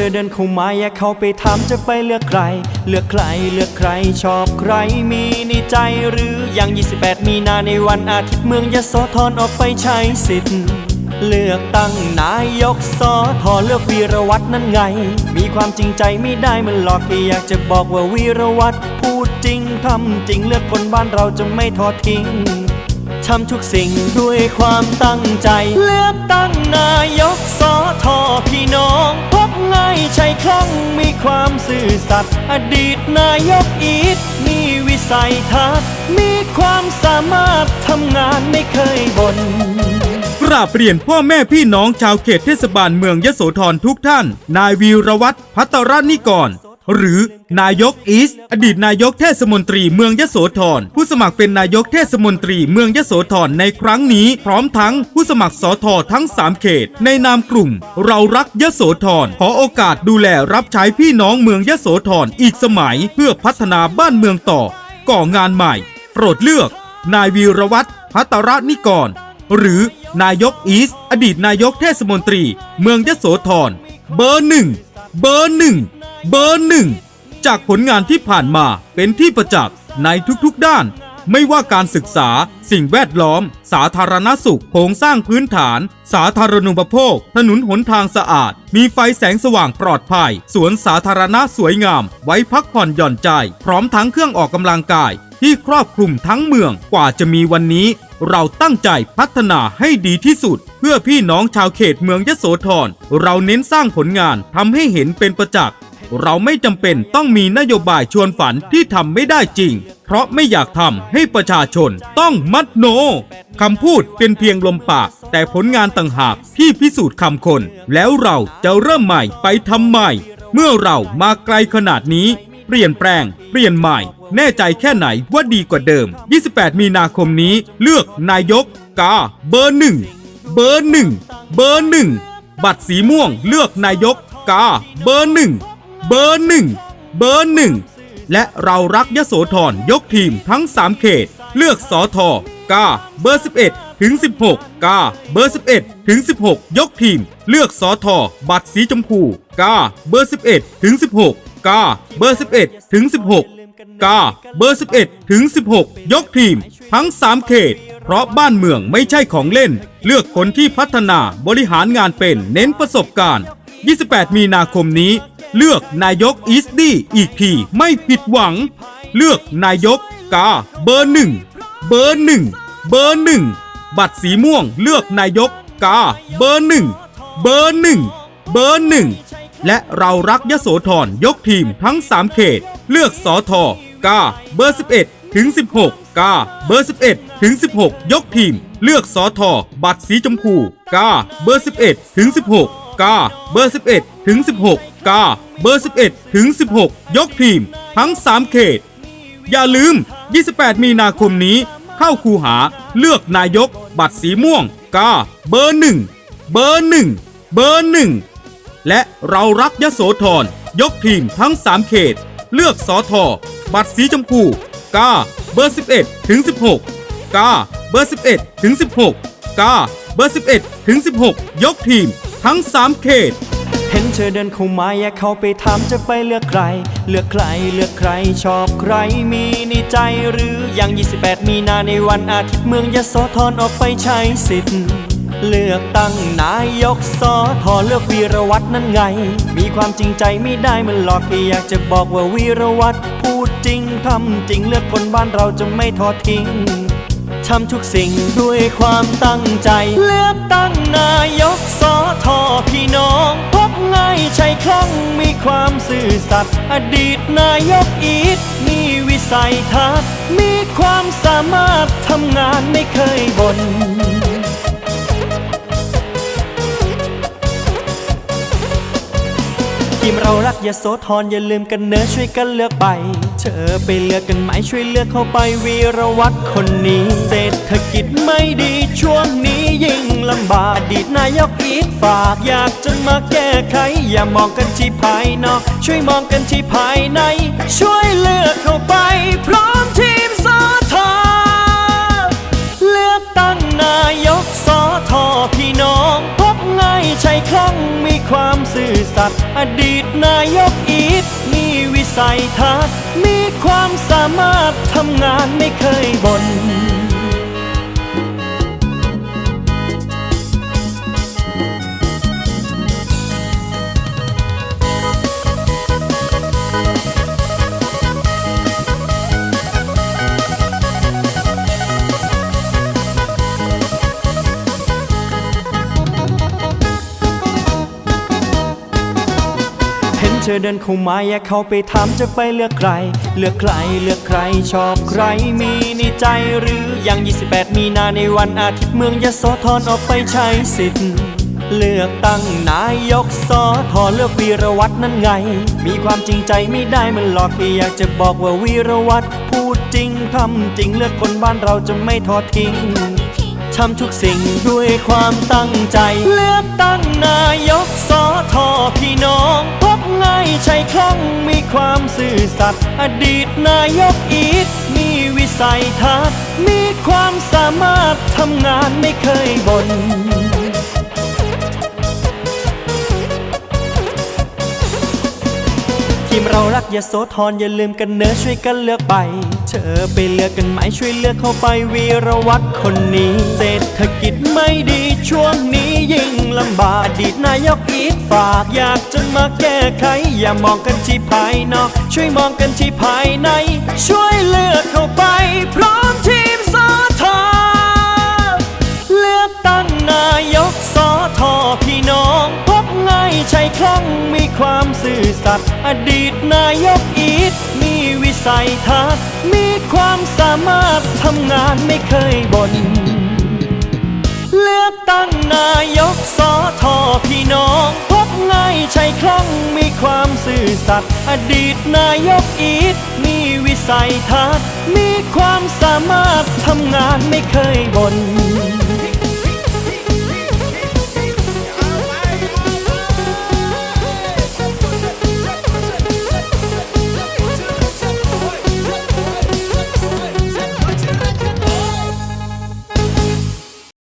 ธอเดินเข้ามาอยากเข้าไปถามจะไปเลือกใคร เลือกใครเลือกใครชอบใครมีในใจหรือยัง28 มีนาในวันอาทิตย์เมืองยโสธรออกไปใช้สิทธิ์ เลือกตั้งนายกสอทอเลือกวีรวัตรนั่นไง มีความจริงใจไม่ได้มันหลอกแค่อยากจะบอกว่าวีรวัตรพูดจริงทำจริงเลือกคนบ้านเราจะไม่ทอดทิ้งทำทุกสิ่งด้วยความตั้งใจ เลือกตั้งนายกสอทอพี่น้องพบง่ายใช่คล่อง ความซื่อสัตย์อดีตนายกอีทมีวิสัยทัศน์มีความสามารถทำงานไม่เคยบน่นกราบเรียนพ่อแม่พี่น้องชาวเขตเทศบาลเมืองยโสธรทุกท่าน นายวีรวัตรพัตรนิกร หรือนายกอีส อดีตนายกเทศมนตรีเมืองยโสธรผู้สมัครเป็นนายกเทศมนตรีเมืองยโสธรในครั้งนี้ พร้อมทั้งผู้สมัครสอทอทั้ง 3 เขต ในนามกลุ่ม เรารักยโสธรขอโอกาสดูแลรับใช้พี่น้องเมืองยโสธรอีกสมัย เพื่อพัฒนาบ้านเมืองต่อ ก่องานใหม่ โปรดเลือก นายวีรวัตรพัตรนิกร หรือนายกอีส อดีตนายกเทศมนตรี เมืองยโสธรเบอร์หนึ่งเบอร์หนึ่ง เบอร์หนึ่งจากผลงานที่ผ่านมาเป็นที่ประจักษ์ในทุกๆด้าน ไม่ว่าการศึกษา สิ่งแวดล้อม สาธารณสุขโครงสร้างพื้นฐาน สาธารณูปโภค ถนนหนทางสะอาด มีไฟแสงสว่างปลอดภัย สวนสาธารณะสวยงาม ไว้พักผ่อนหย่อนใจ พร้อมทั้งเครื่องออกกำลังกาย ที่ครอบคลุมทั้งเมืองกว่าจะมีวันนี้ เราตั้งใจพัฒนาให้ดีที่สุด เพื่อพี่น้องชาวเขตเมืองยโสธรเราเน้นสร้างผลงานทำให้เห็นเป็นประจักษ์ เราไม่จำเป็นต้องมีนโยบายชวนฝันที่ทำไม่ได้จริง เพราะไม่อยากทำให้ประชาชนต้องมัดโนคำพูดเป็นเพียงลมปาก แต่ผลงานต่างหากที่พิสูจน์คำคน แล้วเราจะเริ่มใหม่ไปทำใหม่ เมื่อเรามาไกลขนาดนี้ เปลี่ยนแปลง เปลี่ยนใหม่ แน่ใจแค่ไหนว่าดีกว่าเดิม 28 มีนาคมนี้เลือกนายกกาเบอร์หนึ่งเบอร์หนึ่งเบอร์หนึ่งบัตรสีม่วงเลือกนายกกาเบอร์หนึ่ง เบอร์หนึ่งเบอร์หนึ่งและเรารักยโสธรยกทีมทั้ง 3 เขต เลือกสอทอกาเบอร์ 11 ถึง 16 กาเบอร์ 11 ถึง 16 ยกทีม เลือกสอทอบัตรสีชมพูกาเบอร์ 11 ถึง 16 กาเบอร์ 11 ถึง 16 กาเบอร์ 11 ถึง 16 ยกทีม ทั้ง 3 เขต เพราะบ้านเมืองไม่ใช่ของเล่น เลือกคนที่พัฒนาบริหารงานเป็นเน้นประสบการณ์ 28 มีนาคมนี้ เลือกนายกอีสดี้อีกทีไม่ผิดหวัง เลือกนายกกาเบอร์หนึ่งเบอร์หนึ่งเบอร์หนึ่งบัตรสีม่วงเลือกนายกกาเบอร์หนึ่งเบอร์หนึ่งเบอร์หนึ่งและเรารักยโสธรยกทีมทั้ง 3 เขต เลือกสอทอกาเบอร์ 11 ถึง 16 กาเบอร์ 11 ถึง 16 ยกทีม เลือกสอทอบัตรสีชมพูกาเบอร์ 11 ถึง 16 กาเบอร์ 11 ถึง 16 กา เบอร์ 11 ถึง 16 ยกทีม ทั้ง 3 เขต อย่าลืม 28 มีนาคมนี้ เข้าคูหาเลือกนายก บัตรสีม่วง กา เบอร์หนึ่งเบอร์หนึ่งเบอร์หนึ่งและเรารักยโสธรยกทีมทั้ง 3 เขต เลือกสอทอบัตรสีชมพู กา เบอร์ 11 ถึง 16 กา เบอร์ 11 ถึง 16 กา เบอร์ 11 ถึง 16 ยกทีมทั้ง 3 เขต ธอเดินเข้ามาอยากเข้าไปถามจะไปเลือกใคร เลือกใครเลือกใครชอบใครมีในใจหรือยัง28 มีนาในวันอาทิตย์เมืองยโสธรออกไปใช้สิทธิ์ เลือกตั้งนายกสอทอเลือกวีรวัตรนั่นไง มีความจริงใจไม่ได้มันหลอกแค่อยากจะบอกว่าวีรวัตรพูดจริงทำจริงเลือกคนบ้านเราจะไม่ทอดทิ้งทำทุกสิ่งด้วยความตั้งใจ เลือกตั้งนายกสอทอ ความซื่อสัตย์อดีตนายกอีทมีวิสัยทัศน์มีความสามารถทำงานไม่เคยบน่นทีมเรารักยาโสธรอย่าลืมกันเนอช่วยกันเลือกไป เธอไปเลือกกันไหมช่วยเลือกเข้าไปวีรวัตรคนนี้ เศรษฐกิจไม่ดีช่วงนี้ ยิ่งลำบากอดีตนายกอีทฝากอยากจะมาแก้ไข อย่ามองกันที่ภายนอก ช่วยมองกันที่ภายใน ช่วยเลือกเข้าไป พร้อมทีมสอทอเลือกตั้งนายกสอทอพี่น้อง พบง่ายใช่คล่องมีความซื่อสัสัตย์อดีตนายกอีทมีวิสัยทัศน์มีความสามารถทำงานไม่เคยบน่น ธอเดินเข้ามาอยากเข้าไปถามจะไปเลือกใคร เลือกใครเลือกใครชอบใครมีในใจหรือยัง28 มีนาในวันอาทิตย์เมืองยโสธรออกไปใช้สิทธิ์ เลือกตั้งนายกสอทอเลือกวีรวัตรนั่นไง มีความจริงใจไม่ได้มันหลอกแค่อยากจะบอกว่าวีรวัตรพูดจริงทำจริงเลือกคนบ้านเราจะไม่ทอดทิ้งทำทุกสิ่งด้วยความตั้งใจ เลือกตั้งนายกสอทอพี่น้อง ความซื่อสัตย์อดีตนายกอีทมีวิสัยทัศน์มีความสามารถทำงานไม่เคยบน่นทีมเรารักยาโสธรอย่าลืมกันเนอช่วยกันเลือกไป เธอไปเลือกกันไหมช่วยเลือกเข้าไปวีรวัตรคนนี้ เศรษฐกิจไม่ดีช่วงนี้ยิ่งลำบากอดีตนายกอีท ฝากอยากจะมาแก้ไข อย่ามองกันที่ภายนอก ช่วยมองกันที่ภายใน ช่วยเลือกเข้าไป พร้อมทีมสอทอเลือกตั้งนายกสอทอพี่น้อง พบง่ายใช่คล่องมีความซื่อสัตย์อดีตนายกอีทมีวิสัยทัศน์มีความสามารถทำงานไม่เคยบน่นเลือกตั้งนายกสอทอพี่น้อง ใช่คล่องมีความซื่อสัตย์อดีตนายกอีทมีวิสัยทัศน์มีความสามารถทำงานไม่เคยบน่น